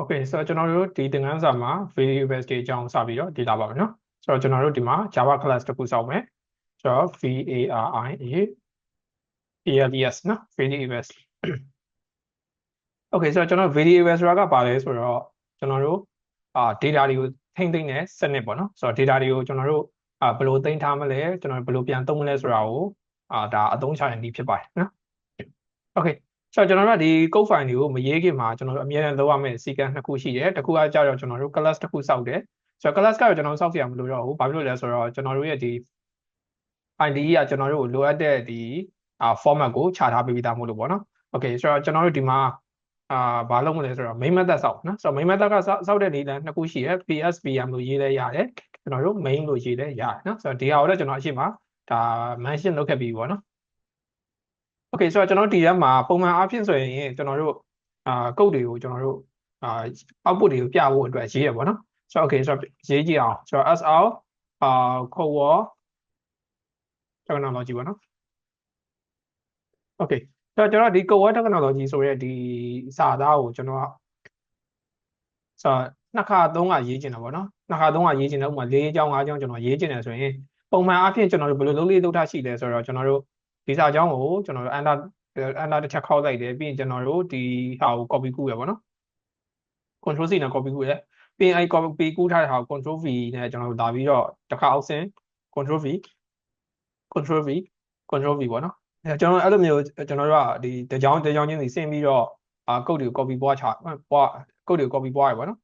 Okay ဆိုတော့ကျွန်တော်တို့ဒီသင်ခန်းစာမှာ variables တွေအကြောင်းစပြီးတော့ဒီလာပါမယ်နော်ဆိုတော့ကျွန်တော်တို့ဒီမှာ Java class တစ်ခုစောင့်မယ်ဆိုတော့ varia ALES နော် variables Okay ဆိုတော့ကျွန်တော် variables ဆိုတာကဘာလဲဆိုတော့ကျွန်တော်တို့အာ data တွေကိုထိမ့်သိမ့်တဲ့စနစ်ပေါ့နော်ဆိုတော့ data တွေကိုကျွန်တော်တို့အာဘယ်လိုသိမ်းထားမလဲကျွန်တော်ဘယ်လိုပြန်သုံးမလဲဆိုတာကိုအာဒါအသုံးချတဲ့နည်းဖြစ်ပါတယ်နော် Okay ဆိုတော့ကျွန်တော်တို့ကဒီ code file တွေကိုမရေးခင်မှာကျွန်တော်တို့အမြဲတမ်းလုပ်ရမယ့် sequence နှစ်ခုရှိတယ်တစ်ခုကကြတော့ကျွန်တော်တို့ class တစ်ခုစောက်တယ်ဆိုတော့ class ကတော့ကျွန်တော်တို့စောက်ပြရမလို့တော့ဘူးဘာဖြစ်လို့လဲဆိုတော့ကျွန်တော်တို့ရဲ့ဒီ ID ကကျွန်တော်တို့လိုအပ်တဲ့ဒီအာ format ကိုခြာထားပေးပြီးသားမို့လို့ပေါ့နော် Okay ဆိုတော့ကျွန်တော်တို့ဒီမှာအာဘာလုပ်မလဲဆိုတော့ main method စောက်နော်ဆိုတော့ main method ကစောက်တဲ့နည်းလမ်းနှစ်ခုရှိတယ် PSVM လို့ရေးလဲရတယ်ကျွန်တော်တို့ main လို့ရေးလဲရတယ်နော်ဆိုတော့ဒီဟာကိုတော့ကျွန်တော်အရှိမဒါ mention လုပ်ခဲ့ပြီးပေါ့နော် Okay ဆိုတော့ကျွန်တော်ဒီထဲမှာပုံမှန်အားဖြင့်ဆိုရင်ကျွန်တော်တို့အာ code တွေကိုကျွန်တော်တို့အာ output တွေကိုပြဖို့အတွက်ရေးရပါတော့ဆိုတော့ okay ဆိုတော့ရေးကြည့်အောင်ဆိုတော့ SR အာ code wall technology ပေါ့နော် Okay ဆိုတော့ကျွန်တော်ဒီ code wall technology ဆိုရဲဒီစာသားကိုကျွန်တော်ကဆိုတော့နှစ်ခါသုံးခါရေးကျင်တာပေါ့နော်နှစ်ခါသုံးခါရေးကျင်တယ်ဥပမာ၄အကြောင်း၅အကြောင်းကျွန်တော်ရေးကျင်တယ်ဆိုရင်ပုံမှန်အားဖြင့်ကျွန်တော်တို့ဘယ်လိုလုပ်လေးလုပ်ထားရှိလဲဆိုတော့ကျွန်တော်တို့ ဒီစာကြောင်းကိုကျွန်တော်တို့ under under တစ်ချက်ခောက်လိုက်တယ်ပြီးရင်ကျွန်တော်တို့ဒီဟာကို copy ကူးရပါတော့ control C နဲ့ copy ကူးရပြီးရင်အဲ copy ကူးထားတဲ့ဟာကို control V နဲ့ကျွန်တော်တို့လာပြီးတော့တစ်ခါအောက်ဆင်း control V control V control V ပေါ့နော်အဲကျွန်တော်အဲ့လိုမျိုးကျွန်တော်တို့ကဒီတကြောင်တကြောင်ချင်းစီဆင်းပြီးတော့အာ code တွေကို copy ပွားချပွား code တွေကို copy ပွားရပါတော့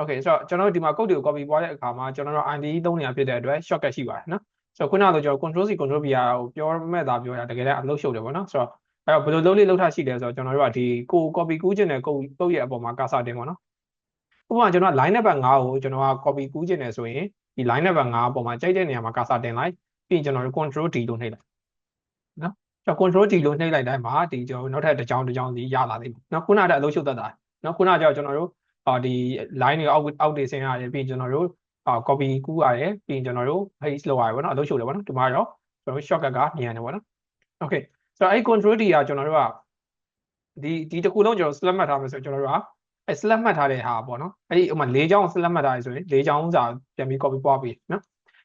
Okay ဆိုတော့ကျွန်တော်တို့ဒီမှာ code တွေကို copy ပွားတဲ့အခါမှာကျွန်တော်တို့ IDE သုံးနေရဖြစ်တဲ့အတွက် shortcut ရှိပါတယ်နော် ဆိုတော့ခုနကဆိုကျွန်တော် control C control V ကိုပြောမဲ့တာပြောရတကယ်လည်းအလုပ်ရှုပ်တယ်ပေါ့နော်ဆိုတော့အဲ့တော့ဘယ်လိုလုပ်လေးလုပ်ထားရှိလဲဆိုတော့ကျွန်တော်တို့ကဒီကို copy ကူးခြင်းနဲ့ code code ရဲ့အပေါ်မှာ cursor တင်ပေါ့နော်ဥပမာကျွန်တော်က line number 5ကိုကျွန်တော်က copy ကူးခြင်းနဲ့ဆိုရင်ဒီ line number 5အပေါ်မှာကြိုက်တဲ့နေရာမှာ cursor တင်လိုက်ပြီးရင်ကျွန်တော်တို့ control D လို့နှိပ်လိုက်နော်ကျွန်တော် control D လို့နှိပ်လိုက်တိုင်းမှာဒီကျွန်တော်နောက်ထပ်တစ်ကြောင်းတစ်ကြောင်းစီရလာလိမ့်မယ်နော်ခုနကအလုပ်ရှုပ်တတ်တာနော်ခုနကကြောင့်ကျွန်တော်တို့အာဒီ line တွေအောက်အောက်တွေဆင်းရတယ်ပြီးရင်ကျွန်တော်တို့ အာ copy ကူးရတယ်ပြီးရင်ကျွန်တော်တို့ paste လုပ်ရတယ်ပေါ့နော်အလုပ်ရှုပ်တယ်ပေါ့နော်ဒီမှာတော့ကျွန်တော်တို့ shortcut ကမြန်တယ်ပေါ့နော် okay ဆိုတော့အဲ့ control D ကကျွန်တော်တို့ကဒီဒီတစ်ခုလုံးကျွန်တော် select မှတ်ထားမယ်ဆိုကျွန်တော်တို့ကအဲ select မှတ်ထားတဲ့ဟာပေါ့နော်အဲ့ဒီဥမာ၄ချောင်း select မှတ်ထားရဆိုရင်၄ချောင်းစာပြန်ပြီး copy ပွားပြီးနော်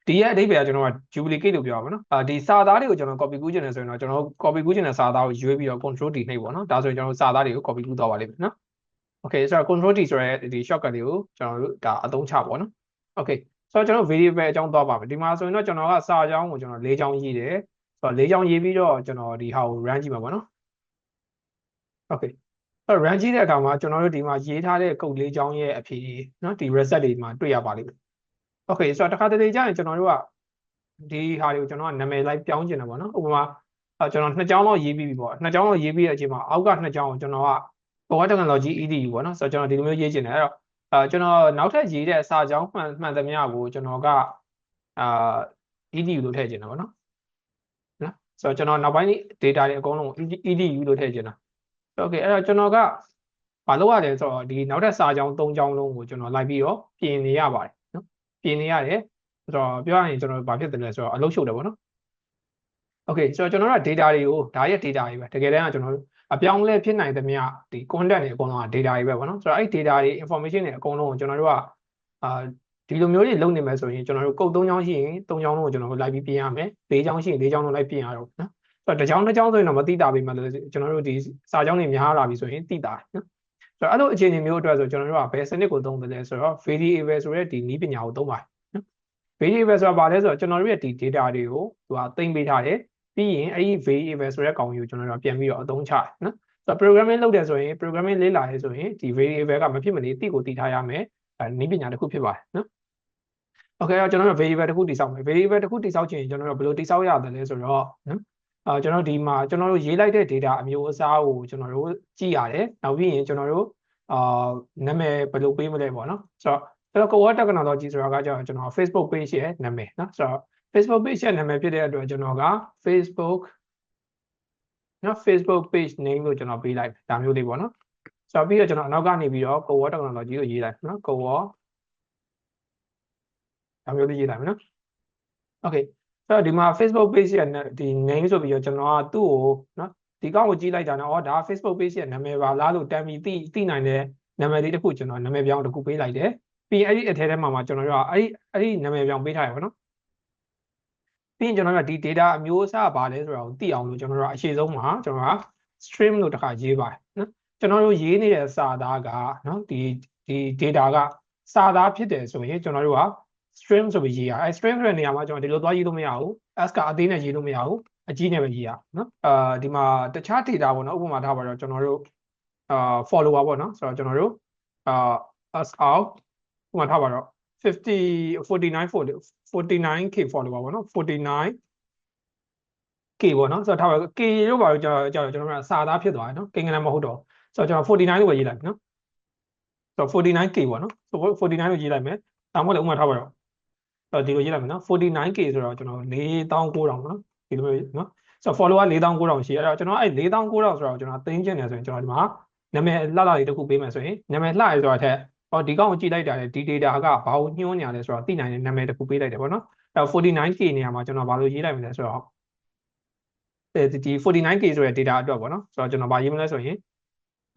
ဒီရဲ့အဓိပ္ပာယ်ကကျွန်တော်က duplicate လို့ပြောပါမယ်နော်အာဒီစာသားတွေကိုကျွန်တော် copy ကူးချင်တယ်ဆိုရင်တော့ကျွန်တော် copy ကူးချင်တဲ့စာသားကိုရွေးပြီးတော့ control D နှိပ်ပေါ့နော်ဒါဆိုရင်ကျွန်တော်စာသားတွေကို copy ကူးသွားပါလိမ့်မယ်နော် okay ဆိုတော့ control D ဆိုရဲဒီ shortcut တွေကိုကျွန်တော်တို့ဒါအသုံးချပေါ့နော် okay ဆိုတော့ကျွန်တော် variable အကြောင်းသွားပါမယ်ဒီမှာဆိုရင်တော့ကျွန်တော်ကစာအကြောင်းကိုကျွန်တော်၄ချောင်းရေးတယ်ဆိုတော့၄ချောင်းရေးပြီးတော့ကျွန်တော်ဒီဟာကို run ကြည့်မှာပေါ့နော် okay အဲ့ run ကြည့်တဲ့အခါမှာကျွန်တော်တို့ဒီမှာရေးထားတဲ့ code လေးချောင်းရဲ့အဖြေနော်ဒီ result တွေမှာတွေ့ရပါလိမ့်မယ် okay ဆိုတော့တစ်ခါတလေကြာရင်ကျွန်တော်တို့ကဒီဟာတွေကိုကျွန်တော်ကနာမည်လိုက်ပြောင်းကျင်တယ်ပေါ့နော်ဥပမာအဲကျွန်တော်နှစ်ချောင်းလောက်ရေးပြီးပြီပေါ့နှစ်ချောင်းလောက်ရေးပြီးတဲ့အချိန်မှာအောက်ကနှစ်ချောင်းကိုကျွန်တော်က Power Technology EDU ပေါ့နော်ဆိုတော့ကျွန်တော်ဒီလိုမျိုးရေးကျင်တယ်အဲ့တော့ အဲကျွန်တော်နောက်ထပ်ရေးတဲ့စာကြောင်းမှန်မှန်သမျှကိုကျွန်တော်ကအာ EDU လို့ထည့်ကျင်တယ်ပေါ့နော်နော်ဆိုတော့ကျွန်တော်နောက်ပိုင်း data တွေအကုန်လုံး EDU လို့ထည့်ကျင်တာ Okay အဲ့တော့ကျွန်တော်ကမလုပ်ရလဲဆိုတော့ဒီနောက်ထပ်စာကြောင်း၃ကြောင်းလုံးကိုကျွန်တော်လိုက်ပြီးတော့ပြင်နေရပါတယ်နော်ပြင်နေရတယ်ဆိုတော့ပြောရရင်ကျွန်တော်ဘာဖြစ်တယ်လဲဆိုတော့အလုပ်ရှုပ်တယ်ပေါ့နော် Okay ဆိုတော့ကျွန်တော်တို့က data တွေကိုဒါရဲ့ data တွေပဲတကယ်တမ်းကကျွန်တော်တို့ အပြောင်းလဲဖြစ်နိုင်သမျှဒီ content တွေအကုန်လုံးက data တွေပဲပေါ့နော်ဆိုတော့အဲ့ data တွေ information တွေအကုန်လုံးကိုကျွန်တော်တို့ကအာဒီလိုမျိုးတွေလုပ်နေမယ်ဆိုရင်ကျွန်တော်တို့ကုတ်၃ချောင်းရှိရင်၃ချောင်းလုံးကိုကျွန်တော်တို့လိုက်ပြီးပြင်ရမယ်၄ချောင်းရှိရင်၄ချောင်းလုံးလိုက်ပြင်ရတော့နော်ဆိုတော့တစ်ချောင်းတစ်ချောင်းဆိုရင်တော့မသိတာပဲမှလို့ကျွန်တော်တို့ဒီစာကြောင်းတွေများလာပြီဆိုရင်သိတာနော်ဆိုတော့အဲ့လိုအခြေအနေမျိုးအတွက်ဆိုကျွန်တော်တို့ကဘယ်စနစ်ကိုသုံးတယ်လဲဆိုတော့ variable ဆိုတဲ့ဒီနည်းပညာကိုသုံးပါတယ်နော် variable ဆိုတာဘာလဲဆိုတော့ကျွန်တော်တို့ရဲ့ဒီ data တွေကိုသူကသိမ့်ပေးထားတယ် ပြီးရင်အဲ့ဒီ variable ဆိုတဲ့ကောင်ကြီးကိုကျွန်တော်တို့ပြန်ပြီးတော့အသုံးချတယ်နော်ဆိုတော့ programming လုပ်တယ်ဆိုရင် programming လေ့လာရဲဆိုရင်ဒီ variable ကမဖြစ်မနေတိကိုတည်ထားရမယ်အဲနည်းပညာတစ်ခုဖြစ်ပါတယ်နော် Okay တော့ကျွန်တော်တို့ variable တစ်ခုတည်ဆောက်မယ် variable တစ်ခုတည်ဆောက်ချင်ကျွန်တော်တို့ဘယ်လိုတည်ဆောက်ရတယ်လဲဆိုတော့နော်အာကျွန်တော်ဒီမှာကျွန်တော်တို့ရေးလိုက်တဲ့ data အမျိုးအစားကိုကျွန်တော်တို့ကြည့်ရတယ်နောက်ပြီးရင်ကျွန်တော်တို့အာနာမည်ဘယ်လိုပေးမလဲပေါ့နော်ဆိုတော့အဲ့တော့ co-work technology ဆိုတာကကျွန်တော် Facebook page ရဲ့နာမည်နော်ဆိုတော့ Facebook page ရဲ့နာမည်ဖြစ်တဲ့အတွက်ကျွန်တော်က Facebook နော် Facebook page name လို့ကျွန်တော်ပေးလိုက်ဒါမျိုးလေးပေါ့နော်ဆိုတော့ပြီးတော့ကျွန်တော်အနောက်ကနေပြီးတော့ co-work technology ကိုရေးလိုက်နော် co-work ဒါမျိုးလေးရေးလိုက်မယ်နော် Okay အဲ့တော့ဒီမှာ Facebook page ရဲ့ဒီ name ဆိုပြီးတော့ကျွန်တော်ကသူ့ကိုနော်ဒီကောင့်ကိုကြည့်လိုက်တာနော်ဩဒါ Facebook page ရဲ့နာမည်ပါလားလို့တမ်းပြီးသိသိနိုင်တဲ့နာမည်လေးတစ်ခုကျွန်တော်နာမည်ပြောင်းတစ်ခုပေးလိုက်တယ်ပြီးရင်အဲ့ဒီအထဲထဲမှာမှာကျွန်တော်တို့ကအဲ့ဒီအဲ့ဒီနာမည်ပြောင်းပေးထားရပါတော့ ပြီးရင်ကျွန်တော်တို့ကဒီ data အမျိုးအစားပါလဲဆိုတာကိုသိအောင်လို့ကျွန်တော်တို့ကအရှိဆုံးမှာကျွန်တော်က stream လို့တစ်ခါရေးပါတယ်နော်ကျွန်တော်တို့ရေးနေတဲ့စာသားကနော်ဒီဒီ data ကစာသားဖြစ်တယ်ဆိုရင်ကျွန်တော်တို့က stream ဆိုပြီးရေးရအဲ stream ဆိုတဲ့နေရာမှာကျွန်တော်ဒီလိုသွားရေးလို့မရဘူး s ကအသေးနဲ့ရေးလို့မရဘူးအကြီးနဲ့ပဲရေးရနော်အာဒီမှာတခြား data ပေါ့နော်ဥပမာထားပါတော့ကျွန်တော်တို့အာ follower ပေါ့နော်ဆိုတော့ကျွန်တော်တို့အာ s out ဥပမာထားပါတော့ 50 49 49k follower ပေါ့နော်49 k ပေါ့နော်ဆိုတော့ထားပါ k ရုပ်ပါတော့ကျွန်တော်ကျွန်တော်တို့စာသားဖြစ်သွားတယ်နော်ကိန်းကနမဟုတ်တော့ဆိုတော့ကျွန်တော်49လို့ပဲရေးလိုက်နော်ဆိုတော့ 49k ပေါ့နော်ဆိုတော့49လို့ရေးလိုက်မယ်ဒါမှမဟုတ်လည်းဥပမာထားပါတော့တော့ဒီလိုရေးလိုက်မယ်နော် 49k ဆိုတော့ကျွန်တော်4900ပေါ့နော်ဒီလိုမျိုးနော်ဆိုတော့ follower 4900ရှိအဲ့တော့ကျွန်တော်အဲ့4900ဆိုတော့ကျွန်တော်သိမ်းကျင်တယ်ဆိုရင်ကျွန်တော်ဒီမှာနာမည်လှလှလေးတစ်ခုပေးမယ်ဆိုရင်နာမည်လှရဆိုတာထက် ဟောဒီကောင်ကိုကြည့်လိုက်တာလေဒီ data ကဘာကိုညွှန်းနေရလဲဆိုတော့သိနိုင်တဲ့နာမည်တစ်ခုပေးလိုက်တယ်ပေါ့နော်အဲ့ 49k နေရာမှာကျွန်တော်ဘာလို့ရေးလိုက်မလဲဆိုတော့ဒီ 49k ဆိုတဲ့ data အတွက်ပေါ့နော်ဆိုတော့ကျွန်တော်ဘာရေးမလဲဆိုရင်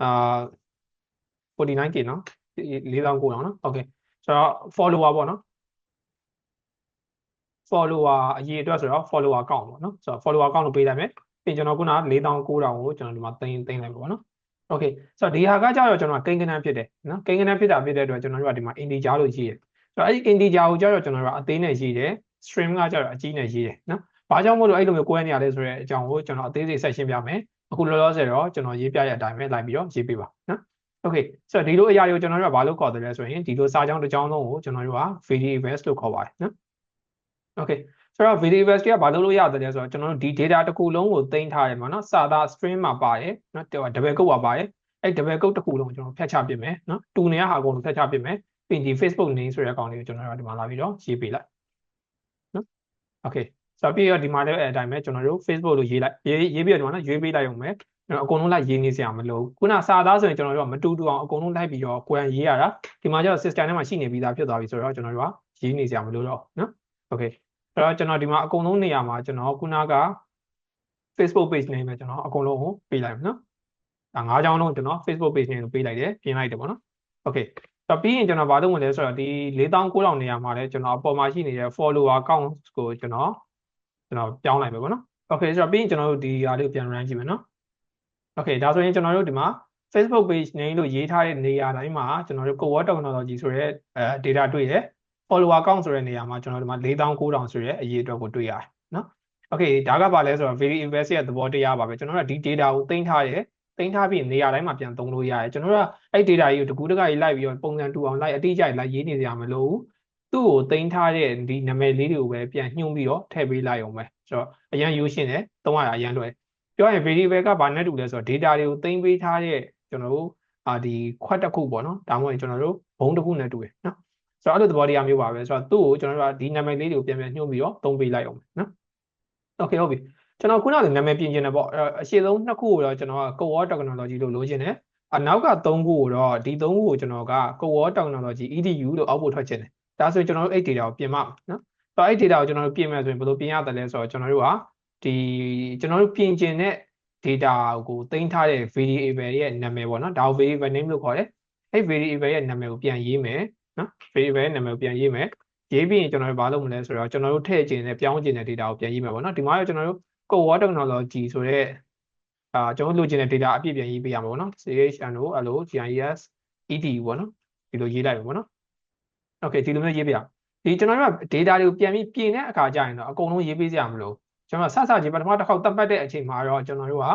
အာ 49k နော်4900နော် okay ဆိုတော့ follower ပေါ့နော် follower အရေးအတွက်ဆိုတော့ follower count ပေါ့နော်ဆိုတော့ follower count လို့ပေးလိုက်မယ်ပြီးကျွန်တော်ခုန4900ကိုကျွန်တော်ဒီမှာသိမ်းသိမ်းလိုက်ပါ ပေါ့နော် okay ဆိုတော့ဒီဟာကကြတော့ကျွန်တော်ကိန်းကနန်းဖြစ်တယ်နော်ကိန်းကနန်းဖြစ်တာဖြစ်တဲ့အတွက်ကျွန်တော်တို့ကဒီမှာ integer လို့ရေးတယ်ဆိုတော့အဲ့ဒီ integer ကိုကြတော့ကျွန်တော်တို့ကအသေးနဲ့ရေးတယ် string ကကြတော့အကြီးနဲ့ရေးတယ်နော်ဘာကြောင့်မို့လို့အဲ့လိုမျိုးကွဲနေရလဲဆိုတဲ့အကြောင်းကိုကျွန်တော်အသေးစိတ်ဆက်ရှင်းပြမယ်အခုလောလောဆယ်တော့ကျွန်တော်ရေးပြရတဲ့အတိုင်းပဲလိုက်ပြီးတော့ရေးပေးပါနော် okay ဆိုတော့ဒီလိုအရာတွေကိုကျွန်တော်တို့ကဘာလို့ခေါ်တယ်လဲဆိုရင်ဒီလိုစာကြောင်းတစ်ကြောင်းလုံးကိုကျွန်တော်တို့က variables လို့ခေါ်ပါတယ်နော် okay ဆိုတော့ variables ကဘာလို့လို့ရတယ်လဲဆိုတော့ကျွန်တော်တို့ဒီ data တစ်ခုလုံးကိုသိမ်းထားတယ်မှာနော်စာသား string မှာပါတယ်နော် double quote ပါပါတယ်အဲ့ double quote တစ်ခုလုံးကျွန်တော်ဖြတ်ချပစ်မယ်နော်တူနေရဟာအကုန်လုံးဖြတ်ချပစ်မယ်ပြီးဒီ Facebook name ဆိုတဲ့အကောင်လေးကိုကျွန်တော်တို့ဒီမှာလာပြီးတော့ရေးပေးလိုက်နော် okay ဆိုတော့ပြီးတော့ဒီမှာလည်းအဲ့အတိုင်းပဲကျွန်တော်တို့ Facebook လို့ရေးလိုက်ရေးရေးပြီးတော့ဒီမှာနော်ရွေးပေးလိုက်အောင်မယ်ကျွန်တော်အကုန်လုံးလိုက်ရေးနေစရာမလိုခုနစာသားဆိုရင်ကျွန်တော်တို့ကမတူတူအောင်အကုန်လုံးလိုက်ပြီးတော့ကိုယ်တိုင်ရေးရတာဒီမှာကျတော့ system ထဲမှာရှိနေပြီးသားဖြစ်သွားပြီဆိုတော့ကျွန်တော်တို့ကရေးနေစရာမလိုတော့နော် okay အဲ့တော့ကျွန်တော်ဒီမှာအကုန်လုံးနေရာမှာကျွန်တော်ခုနက Facebook page name ပဲကျွန်တော်အကုန်လုံးကိုပေးလိုက်မယ်နော်ဒါ၅ချောင်းလုံးကျွန်တော် Facebook page name ကိုပေးလိုက်တယ်ပြင်လိုက်တယ်ပေါ့နော် okay တော့ပြီးရင်ကျွန်တော်ဘာလုပ်မလဲဆိုတော့ဒီ4900နေရာမှာလည်းကျွန်တော်အပေါ်မှာရှိနေတဲ့ follower count ကိုကျွန်တော်ကျွန်တော်ပြောင်းလိုက်မယ်ပေါ့နော် okay ဆိုတော့ပြီးရင်ကျွန်တော်တို့ဒီဟာလေးကိုပြန် run ကြည့်မယ်နော် okay ဒါဆိုရင်ကျွန်တော်တို့ဒီမှာ Facebook page name လို့ရေးထားတဲ့နေရာတိုင်းမှာကျွန်တော်တို့ co-work technology ဆိုရဲအဲ data တွေ့တယ် follower count ဆိုတဲ့နေရာမှာကျွန်တော်တို့ဒီမှာ4900ဆိုရဲအရေးအတွက်ကိုတွေ့ရတယ်နော် okay ဒါကဘာလဲဆိုတော့ variable ရဲ့သဘောတရားပါပဲကျွန်တော်တို့ကဒီ data ကိုသိမ်းထားတယ်သိမ်းထားပြီးနေရာတိုင်းမှာပြန်သုံးလို့ရတယ်ကျွန်တော်တို့ကအဲ့ data ကြီးကိုတကူးတကကြီးလိုက်ပြီးတော့ပုံစံတူအောင်လိုက်အတိအကျလိုက်ရေးနေကြမလို့သူ့ကိုသိမ်းထားတဲ့ဒီနာမည်လေးတွေကိုပဲပြန်ညှို့ပြီးတော့ထည့်ပေးလိုက်အောင်ပဲဆိုတော့အရန်ယူရှင်းတယ်သုံးရတာအရန်လွယ်ပြောရင် variable ကဘာနဲ့တူလဲဆိုတော့ data တွေကိုသိမ်းပေးထားတဲ့ကျွန်တော်တို့အာဒီခွက်တစ်ခုပေါ့နော်ဒါမှမဟုတ်ကျွန်တော်တို့ဘုံတစ်ခုနဲ့တူတယ်နော် ဆိုတော့အဲ့လိုသဘောတရားမျိုးပါပဲဆိုတော့သူ့ကိုကျွန်တော်တို့ကဒီနာမည်လေးတွေကိုပြန်ပြန်ညှို့ပြီးတော့သုံးပေးလိုက်အောင်နော်โอเคဟုတ်ပြီကျွန်တော်ခုနကနာမည်ပြင်ကျင်တယ်ပေါ့အရှိဆုံးနှစ်ခုကိုတော့ကျွန်တော်က co-work technology လို့လိုချင်တယ်အနောက်က၃ခုကိုတော့ဒီ၃ခုကိုကျွန်တော်က co-work technology EDU လို့အောက်ပို့ထွက်ချင်တယ်ဒါဆိုရင်ကျွန်တော်တို့အဲ့ data ကိုပြင်မှာနော်ဆိုတော့အဲ့ data ကိုကျွန်တော်တို့ပြင်မယ်ဆိုရင်ဘယ်လိုပြင်ရတယ်လဲဆိုတော့ကျွန်တော်တို့ကဒီကျွန်တော်တို့ပြင်ကျင်တဲ့ data ကိုသိမ်းထားတဲ့ variable ရဲ့နာမည်ပေါ့နော်ဒါကို variable name လို့ခေါ်တယ်အဲ့ variable ရဲ့နာမည်ကိုပြန်ရေးမယ် နော် variable ရဲ့နာမည်ကိုပြန်ရေးမယ်ရေးပြီးရင်ကျွန်တော်တို့ဘာလုပ်မလဲဆိုတော့ကျွန်တော်တို့ထည့်ကျင်တဲ့ပြောင်းကျင်တဲ့ data ကိုပြန်ရေးမယ်ပေါ့နော်ဒီမှာတော့ကျွန်တော်တို့ co-work technology ဆိုတဲ့အာကျွန်တော်လိုချင်တဲ့ data အပြည့်ပြန်ရေးပေးရမှာပေါ့နော် chno အဲ့လို gis edu ပေါ့နော်ဒီလိုရေးလိုက်ပါပေါ့နော် okay ဒီလိုမျိုးရေးပေးရဒီကျွန်တော်တို့က data တွေကိုပြန်ပြီးပြင်တဲ့အခါကျရင်တော့အကုန်လုံးရေးပေးစရာမလိုကျွန်တော်ဆဆချင်းပထမတစ်ခေါက်တပ်ပတ်တဲ့အချိန်မှာတော့ကျွန်တော်တို့က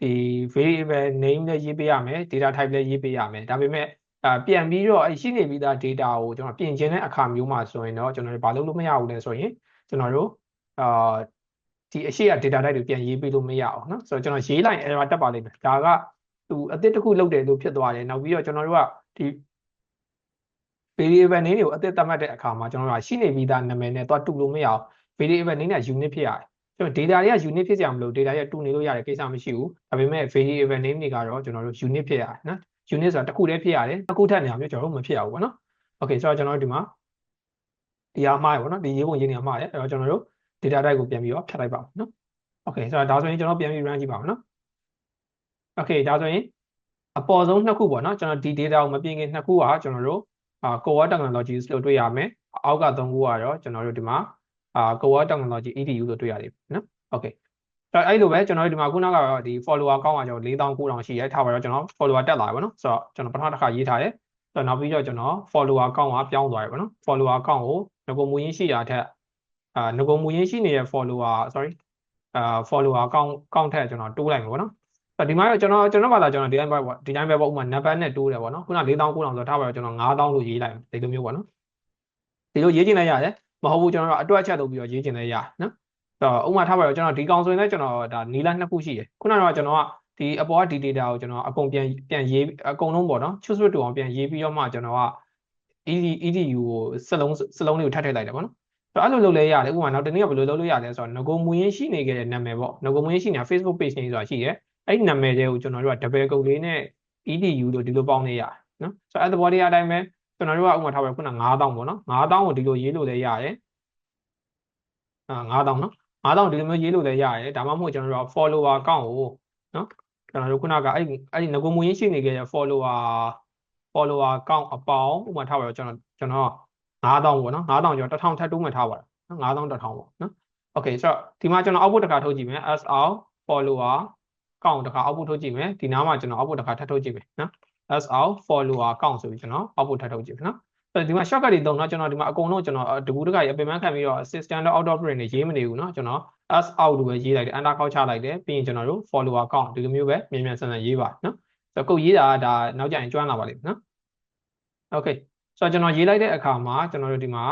ဒီ variable name လည်းရေးပေးရမယ် data type လည်းရေးပေးရမယ်ဒါပေမဲ့ အဲပြန်ပြီးတော့ရှိနေပြီးသား data ကိုကျွန်တော်ပြင်ခြင်းတဲ့အခါမျိုးမှာဆိုရင်တော့ကျွန်တော်ဘာလုပ်လို့မရဘူးလဲဆိုရင်ကျွန်တော်တို့အာဒီအရှိက data type တွေပြန်ရေးပေးလို့မရအောင်နော်ဆိုတော့ကျွန်တော်ရေးလိုက် error တက်ပါလိမ့်မယ်ဒါကသူအသစ်တစ်ခုလုပ်တယ်လို့ဖြစ်သွားတယ်နောက်ပြီးတော့ကျွန်တော်တို့ကဒီ variable name တွေကိုအသစ်သတ်မှတ်တဲ့အခါမှာကျွန်တော်တို့ကရှိနေပြီးသားနာမည်နဲ့သွားတူလို့မရအောင် variable name နဲ့ unit ဖြစ်ရတယ်ကျွန်တော် data တွေက unit ဖြစ်ကြမလို့ data တွေကတူနေလို့ရတယ်ကိစ္စမရှိဘူးဒါပေမဲ့ variable name တွေကတော့ကျွန်တော်တို့ unit ဖြစ်ရတယ်နော် unit ဆိုတာတစ်ခုတည်းဖြစ်ရတယ်တစ်ခုထပ်နေအောင်မျိုးကျွန်တော်တို့မဖြစ်ရဘူးပေါ့နော် okay ဆိုတော့ကျွန်တော်တို့ဒီမှာဒီဟာမှားရပေါ့နော်ဒီရေးပုံရေးနေမှားတယ်အဲ့တော့ကျွန်တော်တို့ data type ကိုပြန်ပြီးတော့ဖြတ်လိုက်ပါနော် okay ဆိုတော့ဒါဆိုရင်ကျွန်တော်ပြန်ပြီး run ကြည့်ပါမယ်နော် okay ဒါဆိုရင်အပေါ်ဆုံးနှစ်ခုပေါ့နော်ကျွန်တော်ဒီ data ကိုမပြင်ခင်နှစ်ခုကကျွန်တော်တို့အာ core technologies လို့တွေ့ရမယ်အောက်ကသုံးခုကတော့ကျွန်တော်တို့ဒီမှာအာ core technology EDU လို့တွေ့ရတယ်နော် okay အဲ့လိုပဲကျွန်တော်တို့ဒီမှာခုနကဒီ follower ကောင်းအောင်ကျွန်တော်4900ရှိရဲထားပါတော့ကျွန်တော် follower တက်လာပြီပေါ့နော်ဆိုတော့ကျွန်တော်ပထမတစ်ခါရေးထားတယ်ဆိုတော့နောက်ပြီးတော့ကျွန်တော် follower ကောင်းကပြောင်းသွားပြီပေါ့နော် follower ကောင်းကိုငကိုမူရင်းရှိတာထက်အာငကိုမူရင်းရှိနေတဲ့ follower sorry အာ follower ကောင်းကောင်းထက်ကျွန်တော်တိုးလိုက်မယ်ပေါ့နော်ဒီမှာတော့ကျွန်တော်ကျွန်တော်ဘာသာကျွန်တော်ဒီတိုင်းပဲပေါ့ဒီတိုင်းပဲပေါ့ဥပမာ number နဲ့တိုးတယ်ပေါ့နော်ခုန4900ဆိုထားပါတော့ကျွန်တော်9000လို့ရေးလိုက်ဒီလိုမျိုးပေါ့နော်ဒီလိုရေးချင်လိုက်ရတယ်မဟုတ်ဘူးကျွန်တော်တို့အတွက်ချက်လုပ်ပြီးတော့ရေးချင်လိုက်ရနော် တော့ဥပမာထားပါတော့ကျွန်တော်ဒီကောင်ဆိုရင်လည်းကျွန်တော်ဒါနီလာနှစ်ခုရှိတယ်ခုနကတော့ကျွန်တော်ကဒီအပေါ်ကဒီ data ကိုကျွန်တော်အကုန်ပြန်ပြန်ရေးအကုန်လုံးပေါ့နော် choose root တူအောင်ပြန်ရေးပြီးတော့မှကျွန်တော်က ED EDU ကိုစလုံးစလုံးလေးကိုထပ်ထည့်လိုက်တယ်ပေါ့နော်အဲ့လိုလုပ်လဲရတယ်ဥပမာနောက်တနေ့ကဘယ်လိုလုပ်လို့ရလဲဆိုတော့ငကိုမူရင်းရှိနေခဲ့တဲ့နာမည်ပေါ့ငကိုမူရင်းရှိနေတာ Facebook page နေဆိုတာရှိတယ်အဲ့ဒီနာမည်တွေကိုကျွန်တော်တို့က double ကုတ်လေးနဲ့ EDU လို့ဒီလိုပေါင်းနေရနော်ဆိုတော့အဲ့ဒီ body အတိုင်းပဲကျွန်တော်တို့ကဥပမာထားပါခုန9000ပေါ့နော်9000ကိုဒီလိုရေးလို့လည်းရတယ်အာ9000နော် 9000ဒီလိုမျိုးရေးလို့လည်းရတယ်ဒါမှမဟုတ်ကျွန်တော်တို့က follower ကောင့်ကိုနော်ကျွန်တော်တို့ခုနကအဲ့ဒီအဲ့ဒီငကိုမူရင်းရှိနေခဲ့တဲ့ follower follower ကောင့်အပေါင်းဥပမာထားပါတော့ကျွန်တော်ကျွန်တော်9000ပေါ့နော်9000ကျော်1000ထပ်တိုးမှထားပါတော့နော်9000 1000ပေါ့နော် okay ဆိုတော့ဒီမှာကျွန်တော် output တစ်ခါထုတ်ကြည့်မယ် s out follower ကောင့်တစ်ခါ output ထုတ်ကြည့်မယ်ဒီနားမှာကျွန်တော် output တစ်ခါထပ်ထုတ်ကြည့်မယ်နော် s out follower ကောင့်ဆိုပြီးကျွန်တော် output ထပ်ထုတ်ကြည့်မယ်နော် ဒီမှာ shortcut တွေတုံးတော့ကျွန်တော်ဒီမှာအကုန်လုံးကျွန်တော်တကူတကကြီးအပင်ပန်းခံပြီးတော့ system out of print တွေရေးမနေဘူးเนาะကျွန်တော် s out လို့ပဲရေးလိုက်တယ် enter ခောက်ချလိုက်တယ်ပြီးရင်ကျွန်တော်တို့ follower account ဒီလိုမျိုးပဲမြန်မြန်ဆန်ဆန်ရေးပါเนาะဆိုတော့ကုတ်ရေးတာကဒါနောက်ကျရင်ကျွမ်းလာပါလိမ့်မယ်เนาะ okay ဆိုတော့ကျွန်တော်ရေးလိုက်တဲ့အခါမှာကျွန်တော်တို့ဒီမှာ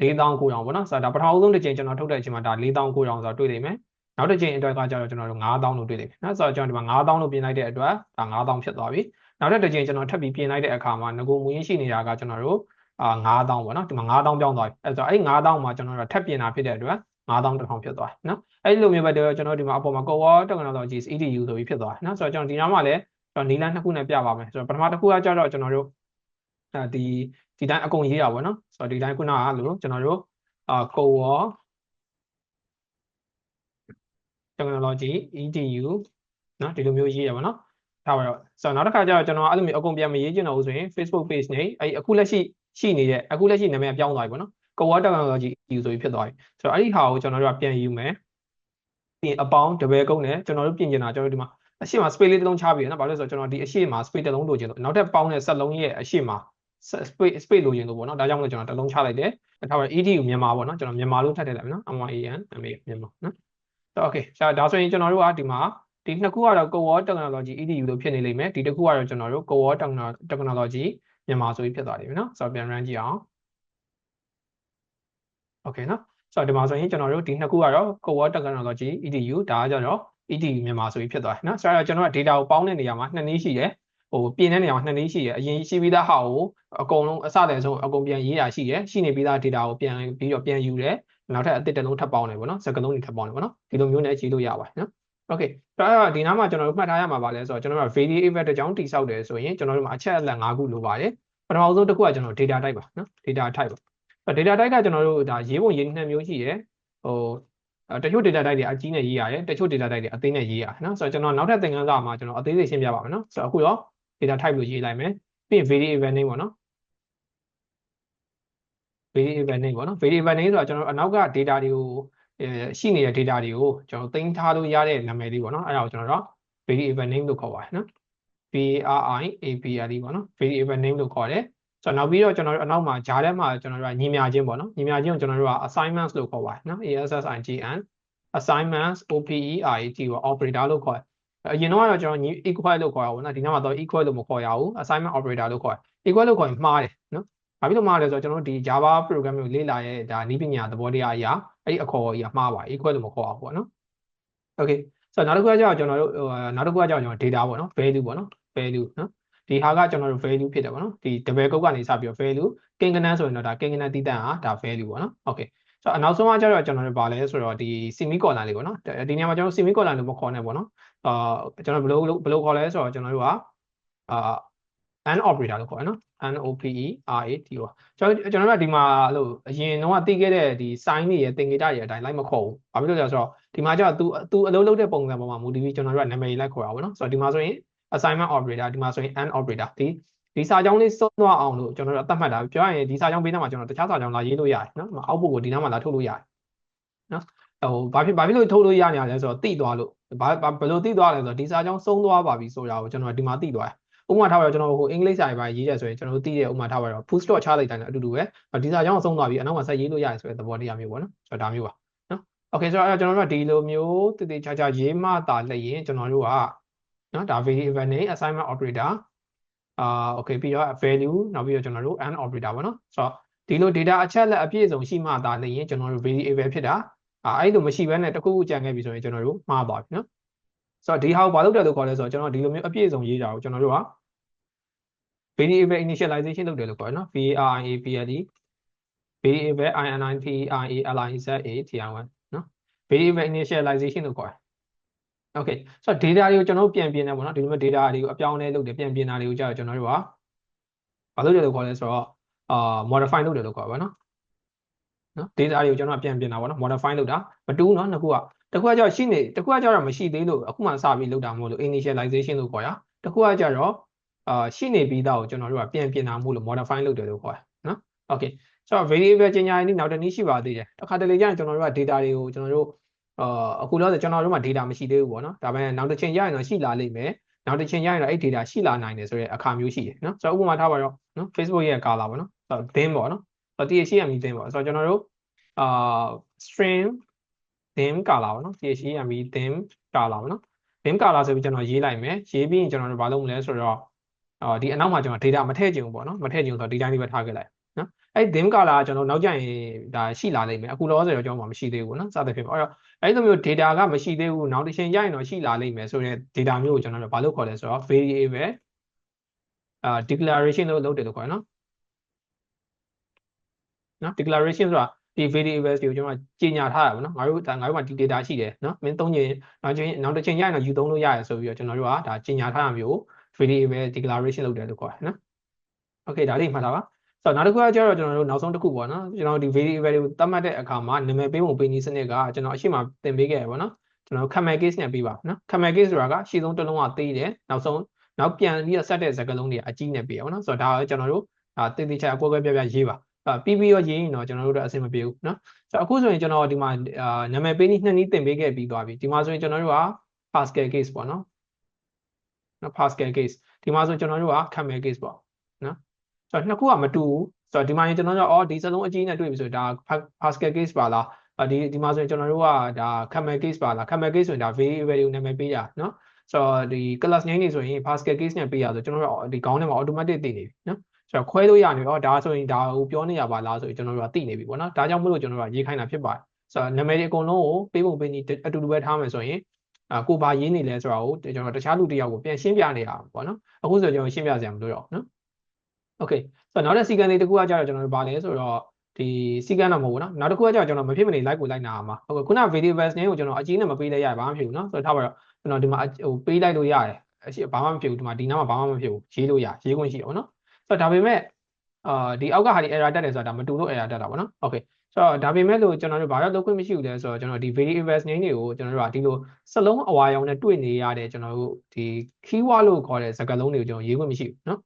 4900ပေါ့နော်ဆိုတော့ဒါပထမဆုံးတစ်ချိန်ကျွန်တော်ထုတ်တဲ့အချိန်မှာဒါ4900ဆိုတော့တွေ့နေမယ်နောက်တစ်ချိန်အတွက်ကကျတော့ကျွန်တော်တို့9000လို့တွေ့နေပြီနော်ဆိုတော့ကျွန်တော်ဒီမှာ9000လို့ပြင်လိုက်တဲ့အတွက်ဒါ9000ဖြစ်သွားပြီနောက်တစ်ချိန်ကျွန်တော်ထပ်ပြီးပြင်လိုက်တဲ့အခါမှာငကိုမူရင်းရှိနေတာကကျွန်တော်တို့ အာ9000ပေါ့နော်ဒီမှာ9000ပြောင်းသွားပြီအဲဆိုတော့အဲ့9000မှာကျွန်တော်တို့ထပ်ပြင်တာဖြစ်တဲ့အတွက်9000တစ်ထောင်ဖြစ်သွားနော်အဲ့လိုမျိုးပဲကျွန်တော်ဒီမှာအပေါ်မှာ core technologies EDU ဆိုပြီးဖြစ်သွားနော်ဆိုတော့ကျွန်တော်ဒီနားမှာလည်းကျွန်တော်နီလန်းနှစ်ခုနဲ့ပြပါမယ်ဆိုတော့ပထမတစ်ခုကကျတော့ကျွန်တော်တို့ဒီဒီတိုင်းအကုန်ရေးတာပေါ့နော်ဆိုတော့ဒီတိုင်းခုနကလို့ကျွန်တော်တို့အာ core technology EDU နော်ဒီလိုမျိုးရေးရပါနော်ဒါပါတော့ဆိုတော့နောက်တစ်ခါကျတော့ကျွန်တော်အဲ့လိုမျိုးအကုန်ပြန်မရေးချင်တော့ဘူးဆိုရင် Facebook page နဲ့အဲ့အခုလက်ရှိ ရှိနေတဲ့အခုလက်ရှိနာမည်ပြောင်းသွားပြီပေါ့နော် core technology EDU ဆိုပြီးဖြစ်သွားပြီဆိုတော့အဲ့ဒီဟာကိုကျွန်တော်တို့ကပြန်ယူမယ်ပြီးအပေါင်း double ကုန်းနဲ့ကျွန်တော်တို့ပြင်ကျင်တာကျွန်တော်တို့ဒီမှာအရှိမ space လေးတစ်လုံးချပြီးရနော်ဘာလို့လဲဆိုတော့ကျွန်တော်ဒီအရှိမ space တစ်လုံးလိုချင်လို့နောက်ထပ်ပေါင်းတဲ့ဆက်လုံးရဲ့အရှိမ space space လိုချင်လို့ပေါ့နော်ဒါကြောင့်မလို့ကျွန်တော်တစ်လုံးချလိုက်တယ်ထားပါ ED ကိုမြန်မာပေါ့နော်ကျွန်တော်မြန်မာလို့ထပ်ထည့်လိုက်မယ်နော် MYAN MA မြန်မာနော်ဆိုတော့ okay ဒါဆိုရင်ကျွန်တော်တို့ကဒီမှာဒီနှစ်ခုကတော့ Core Technology EDU လို့ဖြစ်နေလိမ့်မယ်ဒီတစ်ခုကတော့ကျွန်တော်တို့ Core Technology မြန်မာဆိုပြီးဖြစ်သွားတယ်ပြီနော်ဆိုတော့ပြန် run ကြည့်အောင် okay နော်ဆိုတော့ဒီမှာဆိုရင်ကျွန်တော်တို့ဒီနှစ်ခုကတော့ Core Technology EDU ဒါကကျတော့ EDU မြန်မာဆိုပြီးဖြစ်သွားတယ်နော်ဆိုတော့ကျွန်တော်က data ကိုပေါင်းတဲ့နေရာမှာနှစ်နည်းရှိတယ်ဟိုပြင်တဲ့နေရာမှာနှစ်နည်းရှိတယ်အရင်ရှိပြီးသားဟာကိုအကုန်လုံးအစတဲ့ဆုံးအကုန်ပြန်ရေးတာရှိတယ်ရှိနေပြီးသား data ကိုပြန်ပြီးတော့ပြန်ယူတယ်နောက်ထပ်အသစ်တစ်လုံးထပ်ပေါင်းတယ်ပေါ့နော်စကလုံးတွေထပ်ပေါင်းတယ်ပေါ့နော်ဒီလိုမျိုးနဲ့ရေးလို့ရပါတယ်နော် okay ဒါတော့ဒီနားမှာကျွန်တော်တို့မှတ်ထားရမှာပါလဲဆိုတော့ကျွန်တော်တို့ variable event တစ်ကြောင်းတိစောက်တယ်ဆိုရင်ကျွန်တော်တို့မှာအချက်အလက်၅ခုလိုပါတယ်ပထမဆုံးတစ်ခုကကျွန်တော် data type ပါနော် data type ပါ data type ကကျွန်တော်တို့ဒါရေးပုံရေးနှစ်မျိုးရှိတယ်ဟိုတချို့ data type တွေအကြီးနဲ့ရေးရတယ်တချို့ data type တွေအသေးနဲ့ရေးရတယ်နော်ဆိုတော့ကျွန်တော်နောက်ထပ်သင်ခန်းစာမှာကျွန်တော်အသေးစိတ်ရှင်းပြပါမယ်နော်ဆိုတော့အခုတော့ data type လို့ရေးလိုက်မယ်ပြီးရင် variable name ပေါ့နော် variable name ပေါ့နော် variable name ဆိုတာကျွန်တော်အနောက်က data တွေကို ရှိနေတဲ့ data တွေကိုကျွန်တော်သိမ်းထားလို့ရတဲ့နာမည်လေးပေါ့နော်အဲ့ဒါကိုကျွန်တော်တို့ variable name လို့ခေါ်ပါတယ်နော် VRI APL ပေါ့နော် variable name လို့ခေါ်တယ်ဆိုတော့နောက်ပြီးတော့ကျွန်တော်တို့အနောက်မှာဂျားထဲမှာကျွန်တော်တို့ကညီမြချင်းပေါ့နော်ညီမြချင်းကိုကျွန်တော်တို့က assignments လို့ခေါ်ပါတယ်နော် ASSIGN assignments OPERT ကို operator လို့ခေါ်တယ်အရင်တော့ကတော့ကျွန်တော် equal လို့ခေါ်ရအောင်နော်ဒီနောက်မှာတော့ equal လို့မခေါ်ရဘူး assignment operator လို့ခေါ်တယ် equal လို့ခေါ်ရင်မှားတယ်နော်ဘာဖြစ်လို့မှားလဲဆိုတော့ကျွန်တော်တို့ဒီ Java program ကိုလေ့လာရဲ့ဒါနည်းပညာသဘောတရားအရာ အဲ့ဒီအခေါ်အရာမှားပါ equal လို့မခေါ်အောင်ပေါ့နော် okay ဆိုတော့နောက်တစ်ခုကကျတော့ကျွန်တော်တို့နောက်တစ်ခုကကျတော့ကျွန်တော် data ပေါ့နော် value ပေါ့နော် value နော်ဒီဟာကကျွန်တော်တို့ value ဖြစ်တယ်ပေါ့နော်ဒီ double quote ကနေစပြီးတော့ value ကင်ကနန်းဆိုရင်တော့ဒါကင်ကနန်းတည်တံ့ဟာဒါ value ပေါ့နော် okay ဆိုတော့အနောက်ဆုံးကကျတော့ကျွန်တော်တို့ဗာလဲဆိုတော့ဒီ semi colon လေးပေါ့နော်ဒီနေရာမှာကျွန်တော် semi colon လို့မခေါ်နဲ့ပေါ့နော်အာကျွန်တော်ဘယ်လိုဘယ်လိုခေါ်လဲဆိုတော့ကျွန်တော်တို့ကအာ an operator လို့ခေါ်ရနော် n o p e r a t o ကျွန်တော်ကျွန်တော်တို့ကဒီမှာလို့အရင်တော့သိခဲ့တဲ့ဒီ sign တွေရဲ့သင်္ကေတတွေအတိုင်းလိုက်မခေါ်ဘူးဘာဖြစ်လို့လဲဆိုတော့ဒီမှာကျတော့ तू तू အလုပ်လုပ်တဲ့ပုံစံပေါ်မှာမူတည်ပြီးကျွန်တော်တို့ကနာမည်လိုက်ခေါ်တာပေါ့နော်ဆိုတော့ဒီမှာဆိုရင် assignment operator ဒီမှာဆိုရင် and operator ဒီဒီစာကြောင်းလေးဆုံးသွားအောင်လို့ကျွန်တော်တို့သတ်မှတ်တာပြောရရင်ဒီစာကြောင်းဘေးနားမှာကျွန်တော်တခြားစာကြောင်းလာရေးလို့ရတယ်နော်အောက်ပုတ်ကိုဒီနားမှာလာထုတ်လို့ရတယ်နော်ဟိုဘာဖြစ်ဘာဖြစ်လို့ထုတ်လို့ရနေရလဲဆိုတော့တိသွားလို့ဘာဘယ်လိုတိသွားလဲဆိုတော့ဒီစာကြောင်းဆုံးသွားပါပြီဆိုတာကိုကျွန်တော်ဒီမှာတိသွားတယ် ဥပမာထားပါတော့ကျွန်တော်ဟိုအင်္ဂလိပ်စာရေးရေးတယ်ဆိုရင်ကျွန်တော်တို့သိတဲ့ဥပမာထားပါတော့ full stop ချလိုက်တိုင်းအတူတူပဲဒီစာကြောင်းဆုံးသွားပြီအနောက်မှာဆက်ရေးလို့ရတယ်ဆိုတဲ့သဘောတရားမျိုးပေါ့နော်ဆိုတော့ဒါမျိုးပါနော် okay ဆိုတော့ကျွန်တော်တို့ကဒီလိုမျိုးတည်တည်ချာချာရေးမှတာလက်ရင်ကျွန်တော်တို့ကနော်ဒါ variable name assignment operator အာ okay ပြီးတော့ value နောက်ပြီးတော့ကျွန်တော်တို့ and operator ပေါ့နော်ဆိုတော့ဒီလို data အချက်လက်အပြည့်စုံရှိမှသာလျင်ကျွန်တော်တို့ variable ဖြစ်တာအာအဲ့လိုမရှိဘဲနဲ့တခုခုကြံခဲ့ပြီဆိုရင်ကျွန်တော်တို့မှားသွားပြီနော်ဆိုတော့ဒီဟာကိုဘာလုပ်တယ်လို့ခေါ်လဲဆိုတော့ကျွန်တော်ဒီလိုမျိုးအပြည့်စုံရေးကြအောင်ကျွန်တော်တို့က variable initialization လုပ်တယ်လို့ခေါ်တယ်နော် variable variable initializa tr1 နော် variable initialization လို့ခေါ်တယ် okay ဆိုတော့ data တွေကိုကျွန်တော်တို့ပြန်ပြင်တယ်ပေါ့နော်ဒီလိုမျိုး data တွေကိုအပြောင်းအလဲလုပ်တယ်ပြန်ပြင်တာတွေကိုကြာတော့ကျွန်တော်တို့ကဘာလုပ်တယ်လို့ခေါ်လဲဆိုတော့အာ modify လုပ်တယ်လို့ခေါ်ပါနော်နော် data တွေကိုကျွန်တော်ပြန်ပြင်တာပေါ့နော် modify လုပ်တာမတူးနော်နှစ်ခုကတစ်ခုကကြောရှိနေတစ်ခုကကြောတော့မရှိသေးလို့အခုမှစပြီးလုပ်တာမဟုတ်လို့ initialization လို့ခေါ်ရတစ်ခုကကြတော့ အာရှိနေပြီးသားကိုကျွန်တော်တို့ကပြန်ပြင်တာမဟုတ်လို့ modify လုပ်တယ်လို့ခေါ်တယ်နော် okay ဆိုတော့ variable ကျင်ညာရင်းနောက်တစ်နည်းရှိပါသေးတယ်တစ်ခါတလေကျရင်ကျွန်တော်တို့က data တွေကိုကျွန်တော်တို့အာအခုတော့ကျွန်တော်တို့မှာ data မရှိသေးဘူးပေါ့နော်ဒါပေမဲ့နောက်တစ်ချိန်ကျရင်တော့ရှိလာလိမ့်မယ်နောက်တစ်ချိန်ကျရင်တော့အဲ့ data ရှိလာနိုင်တယ်ဆိုတဲ့အခါမျိုးရှိတယ်နော်ဆိုတော့ဥပမာထားပါတော့နော် Facebook ရဲ့ color ပေါ့နော်ဆိုတော့ dim ပေါ့နော်ဆိုတော့ဒီရှိရမီ dim ပေါ့ဆိုတော့ကျွန်တော်တို့အာ string dim color ပေါ့နော်ဒီရှိရမီ dim color ပေါ့နော် dim color ဆိုပြီးကျွန်တော်ရေးလိုက်မယ်ရေးပြီးရင်ကျွန်တော်တို့ဘာလုပ်မလဲဆိုတော့ အော်ဒီအနောက်မှာကျွန်တော် data မထည့်ချင်ဘူးပေါ့နော်မထည့်ချင်ဘူးဆိုတော့ဒီတိုင်းလေးပဲထားခဲ့လိုက်နော်အဲ့ dim color ကကျွန်တော်နောက်ကျရင်ဒါရှိလာလိမ့်မယ်အခုလောဆိုတော့ကျွန်တော်မှမရှိသေးဘူးနော်စသဖြင့်ပေါ့အဲ့တော့အဲ့လိုမျိုး data ကမရှိသေးဘူးနောက်တစ်ချိန်ကျရင်တော့ရှိလာလိမ့်မယ်ဆိုတဲ့ data မျိုးကိုကျွန်တော်တို့ဘာလို့ခေါ်လဲဆိုတော့ variable အာ declaration လို့လုပ်တယ်လို့ခေါ်တယ်နော်နော် declaration ဆိုတာဒီ variables တွေကိုကျွန်တော်ကြီးညာထားတာပေါ့နော်ငါတို့ဒါငါတို့မှာဒီ data ရှိတယ်နော်မင်းသုံးချိန်နောက်ချိန်နောက်တစ်ချိန်ကျရင်တော့ယူသုံးလို့ရတယ်ဆိုပြီးတော့ကျွန်တော်တို့ကဒါကြီးညာထားတာမျိုး variable declaration လုပ်တယ်လို့ခေါ်တယ်နော် okay ဒါလေးမှတ်ထားပါဆိုတော့နောက်တစ်ခုကကျတော့ကျွန်တော်တို့နောက်ဆုံးတစ်ခုပေါ့နော်ကျွန်တော်ဒီ variable တွေကိုသတ်မှတ်တဲ့အခါမှာနာမည်ပေးပုံပေးနည်းစနစ်ကကျွန်တော်အရှိမသင်ပေးခဲ့ရပေါ့နော်ကျွန်တော် camel case နဲ့ပြီးပါနော် camel case ဆိုတာကရှေ့ဆုံးတစ်လုံးကသေးတယ်နောက်ဆုံးနောက်ပြန်ပြီးတော့ဆက်တဲ့စကားလုံးတွေအကြီးနဲ့ပြီးရပါနော်ဆိုတော့ဒါကကျွန်တော်တို့ဒါတည်တည်ချာအကွဲကွဲပြားပြားရေးပါအာပြီးပြီးတော့ရေးရင်တော့ကျွန်တော်တို့တော့အဆင်မပြေဘူးနော်ဆိုတော့အခုဆိုရင်ကျွန်တော်ဒီမှာအာနာမည်ပေးနည်းနှစ်နည်းသင်ပေးခဲ့ပြီးသွားပြီဒီမှာဆိုရင်ကျွန်တော်တို့က Pascal case ပေါ့နော် နော် Pascal case ဒီမှာဆိုကျွန်တော်တို့က camel case ပေါ့နော်ဆိုတော့နှစ်ခုကမတူဘူးဆိုတော့ဒီမှာကျွန်တော်တို့အော်ဒီစလုံးအကြီးနဲ့တွေ့ပြီဆိုဒါ Pascal case ပါလားဒီဒီမှာဆိုရင်ကျွန်တော်တို့ကဒါ camel case ပါလား camel case ဆိုရင်ဒါ variable နာမည်ပေးတာနော်ဆိုတော့ဒီ class name တွေဆိုရင် Pascal case နဲ့ပေးရဆိုကျွန်တော်တို့ဒီခေါင်းထဲမှာ automatic သိနေပြီနော်ဆိုတော့ခွဲလို့ရနေတော့ဒါဆိုရင်ဒါကိုပြောနေရပါလားဆိုရင်ကျွန်တော်တို့ကသိနေပြီပေါ့နော်ဒါကြောင့်မလို့ကျွန်တော်တို့ကရေးခိုင်းတာဖြစ်ပါတယ်ဆိုတော့နာမည်တွေအကုန်လုံးကိုပေးပုံပေးနည်းအတူတူပဲထားမယ်ဆိုရင် အာကိုဘာရင်းနေလဲဆိုတာကိုကျွန်တော်တခြားလူတယောက်ကိုပြန်ရှင်းပြနေအောင်ပေါ့နော်အခုဆိုကျွန်တော်ရှင်းပြစရာမလိုတော့နော် okay ဆိုတော့နောက်တဲ့စီကံလေးတစ်ခုကကြတော့ကျွန်တော်ဗာလဲဆိုတော့ဒီစီကံတော့မဟုတ်ဘူးနော်နောက်တစ်ခုကကြတော့ကျွန်တော်မဖြစ်မနေ like ကို like နာအောင်ပါဟုတ်ကဲ့ခုန variables နဲ့ကိုကျွန်တော်အကြီးနဲ့မပေးလဲရဘာမှမဖြစ်ဘူးနော်ဆိုတော့ထားပါတော့ကျွန်တော်ဒီမှာဟိုပေးလိုက်လို့ရတယ်အရှိဘာမှမဖြစ်ဘူးဒီမှာဒီနားမှာဘာမှမဖြစ်ဘူးရေးလို့ရရေးခွင့်ရှိအောင်နော်ဆိုတော့ဒါပေမဲ့အာဒီအောက်ကဟာဒီ error တက်တယ်ဆိုတာဒါမတူလို့ error တက်တာပေါ့နော် okay ဆိုတော့ဒါပေမဲ့လို့ကျွန်တော်တို့ဘာလို့လုပ်ခွင့်မရှိဘူးလဲဆိုတော့ကျွန်တော်ဒီ variables name တွေကိုကျွန်တော်တို့ကဒီလိုစလုံးအဝါရောင်နဲ့တွေ့နေရတဲ့ကျွန်တော်တို့ဒီ keyword လို့ခေါ်တဲ့စကားလုံးတွေကိုကျွန်တော်ရေးခွင့်မရှိဘူးเนาะ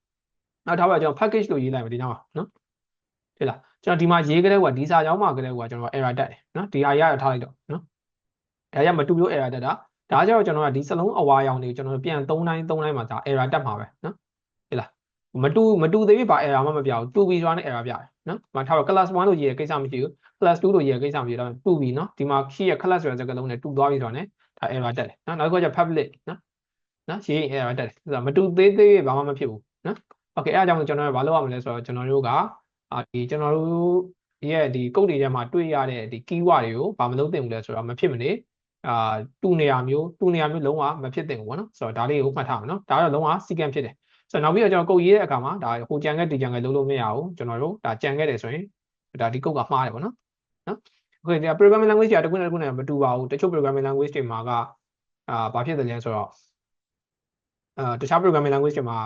နောက်ထားပါကျွန်တော် package လို့ရေးလိုက်မယ်ဒီနားမှာနော်ဟုတ်လားကျွန်တော်ဒီမှာရေးကြတဲ့ကွာဒီစာကြောင်းမှာကြတဲ့ကွာကျွန်တော် error တက်တယ်နော်ဒီဟာရရထားလိုက်တော့နော်ဒါရမတူလို့ error တက်တာဒါကြောင့်ကျွန်တော်ကဒီစလုံးအဝါရောင်တွေကျွန်တော်ပြန်၃တိုင်း၃တိုင်းမှာဒါ error တက်မှာပဲနော်ဟုတ်လား မတူမတူသေးပြီဘာ error မှမပြဘူးတူပြီဆိုတာနဲ့ error ပြတယ်နော်ဒီမှာထားပါ class 1လို့ရေးရကိစ္စမရှိဘူး class 2လို့ရေးရကိစ္စမရှိတော့တူပြီနော်ဒီမှာ key ရ class ဆိုတဲ့စကားလုံးနဲ့တူသွားပြီဆိုတာနဲ့ဒါ error တက်တယ်နော်နောက်တစ်ခါကျ public နော်နော်ရေးရင် error တက်တယ်ဆိုတော့မတူသေးသေးပြီဘာမှမဖြစ်ဘူးနော် okay အဲအကြောင်းကျွန်တော်တို့ဘာလုပ်ရမလဲဆိုတော့ကျွန်တော်တို့ကအာဒီကျွန်တော်တို့ရဲ့ဒီကုတ်တွေထဲမှာတွေ့ရတဲ့ဒီ keyword တွေကိုဘာမလုပ်သင့်ဘူးလဲဆိုတော့မဖြစ်မနေအာတူနေရာမျိုးတူနေရာမျိုးလုံးဝမဖြစ်သင့်ဘူးပေါ့နော်ဆိုတော့ဒါလေးကိုမှတ်ထားမယ်နော်ဒါကတော့လုံးဝစီကံဖြစ်တယ် ဆိုတော့နောက်ပြီးတော့ကျွန်တော်ကုတ်ရေးတဲ့အခါမှာဒါဟိုကြံခဲ့ဒီကြံခဲ့လုံးလုံးမရဘူးကျွန်တော်တို့ဒါကြံခဲ့တယ်ဆိုရင်ဒါဒီကုတ်ကမှားတယ်ပေါ့နော်နော်โอเคဒီ programming language တွေကတခုနဲ့တခုနဲ့မတူပါဘူးတချို့ programming language တွေမှာကအာဘာဖြစ်တယ်လဲဆိုတော့အာတခြား programming language တွေမှာ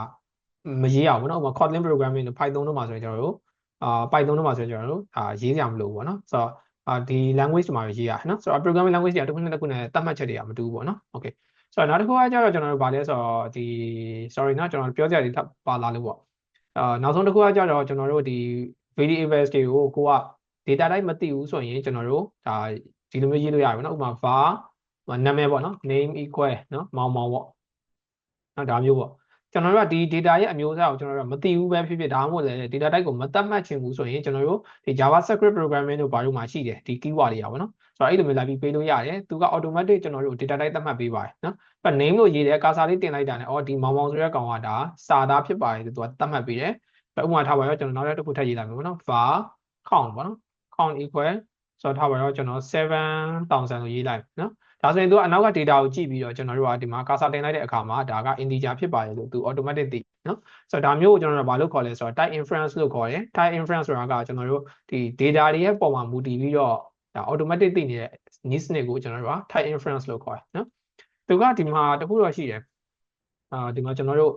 မရေးရဘူးเนาะဥပမာ Kotlin programming တို့ Python တို့မှာဆိုရင်ကျွန်တော်တို့အာ Python တို့မှာဆိုရင်ကျွန်တော်တို့အာရေးကြမလို့ပေါ့เนาะဆိုတော့အာဒီ language တွေမှာရေးရเนาะဆိုတော့ programming language တွေကတစ်ခုနဲ့တစ်ခုနဲ့သတ်မှတ်ချက်တွေကမတူဘူးပေါ့เนาะ okay ဆိုတော့နောက်တစ်ခုကကျတော့ကျွန်တော်တို့ဗာလဲဆိုတော့ဒီ sorry နော်ကျွန်တော်ပြောစရာတွေထပ်ပါလာလို့ပေါ့အာနောက်ဆုံးတစ်ခုကကျတော့ကျွန်တော်တို့ဒီ variables တွေကိုကိုက data type မသိဘူးဆိုရင်ကျွန်တော်တို့ဒါဒီလိုမျိုးရေးလို့ရတယ်ပေါ့နော်ဥပမာ var နာမည်ပေါ့နော် name equal နော်မောင်မောင်ပေါ့နော်ဒါမျိုးပေါ့ ကျွန်တော်တို့ကဒီ data ရဲ့အမျိုးအစားကိုကျွန်တော်တို့ကမသိဘူးပဲဖြစ်ဖြစ်ဒါမှမဟုတ်လည်း data type ကိုမသတ်မှတ်ချင်ဘူးဆိုရင်ကျွန်တော်တို့ဒီ JavaScript programming တို့ဘာလို့မှရှိတယ်ဒီ keyword တွေကပေါ့နော်ဆိုတော့အဲ့လိုမျိုးလာပြီးပေးလို့ရတယ်သူက automatic ကျွန်တော်တို့ data type သတ်မှတ်ပေးပါတယ်နော်အဲ့ name လို့ရေးတယ်ကာစာလေးတင်လိုက်တာနဲ့အော်ဒီမောင်မောင်ဆိုတဲ့ကောင်ကဒါစာသားဖြစ်ပါတယ်လို့သူကသတ်မှတ်ပေးတယ်ဥပမာထားပါတော့ကျွန်တော်နောက်တစ်ခုထပ်ရေးလိုက်မယ်ပေါ့နော် var count ပေါ့နော် count equal ဆိုတော့ထားပါတော့ကျွန်တော်7000လို့ရေးလိုက်နော် ဒါဆိုရင်သူကအနောက်က data ကိုကြည့်ပြီးတော့ကျွန်တော်တို့ကဒီမှာ cursor တင်လိုက်တဲ့အခါမှာဒါက integer ဖြစ်ပါတယ်လို့သူ automatic သိနော်ဆိုတော့ဒါမျိုးကိုကျွန်တော်တို့ဘာလို့ခေါ်လဲဆိုတော့ type inference လို့ခေါ်တယ် type inference ဆိုတာကကျွန်တော်တို့ဒီ data တွေရဲ့ပုံမှာမူတည်ပြီးတော့ဒါ automatic သိနေတဲ့ needs တွေကိုကျွန်တော်တို့က type inference လို့ခေါ်တယ်နော်သူကဒီမှာတခုတော့ရှိတယ်အာဒီမှာကျွန်တော်တို့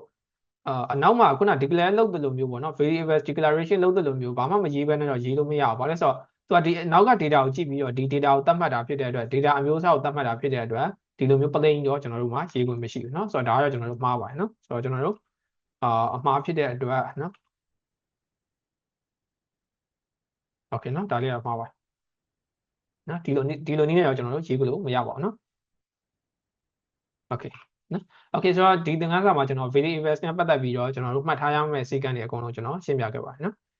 အာအနောက်မှာခုန declare လုပ်တယ်လို့မျိုးပေါ့နော် variable declaration လုပ်တယ်လို့မျိုးဘာမှမရေးဘဲနဲ့တော့ရေးလို့မရဘူးဘာလဲဆိုတော့ သူကဒီနောက်က data ကိုကြည့်ပြီးတော့ဒီ data ကိုသတ်မှတ်တာဖြစ်တဲ့အတွက် data အမျိုးအစားကိုသတ်မှတ်တာဖြစ်တဲ့အတွက်ဒီလိုမျိုး plain တော့ကျွန်တော်တို့မှာရေးခွင့်မရှိဘူးเนาะဆိုတော့ဒါကတော့ကျွန်တော်တို့မှားပါတယ်เนาะဆိုတော့ကျွန်တော်တို့အာအမှားဖြစ်တဲ့အတွက်เนาะโอเคเนาะဒါလေးကမှားပါတယ်เนาะဒီလိုဒီလိုနည်းနဲ့တော့ကျွန်တော်တို့ရေးခွင့်လို့မရပါဘူးเนาะโอเคနော်။ Okay ဆိုတော့ဒီသင်ခန်းစာမှာကျွန်တော် video invest နဲ့ပတ်သက်ပြီးတော့ကျွန်တော်တို့မှတ်ထားရမယ့်စည်းကမ်းတွေအကုန်လုံးကျွန်တော်ရှင်းပြခဲ့ပါတယ်နော်။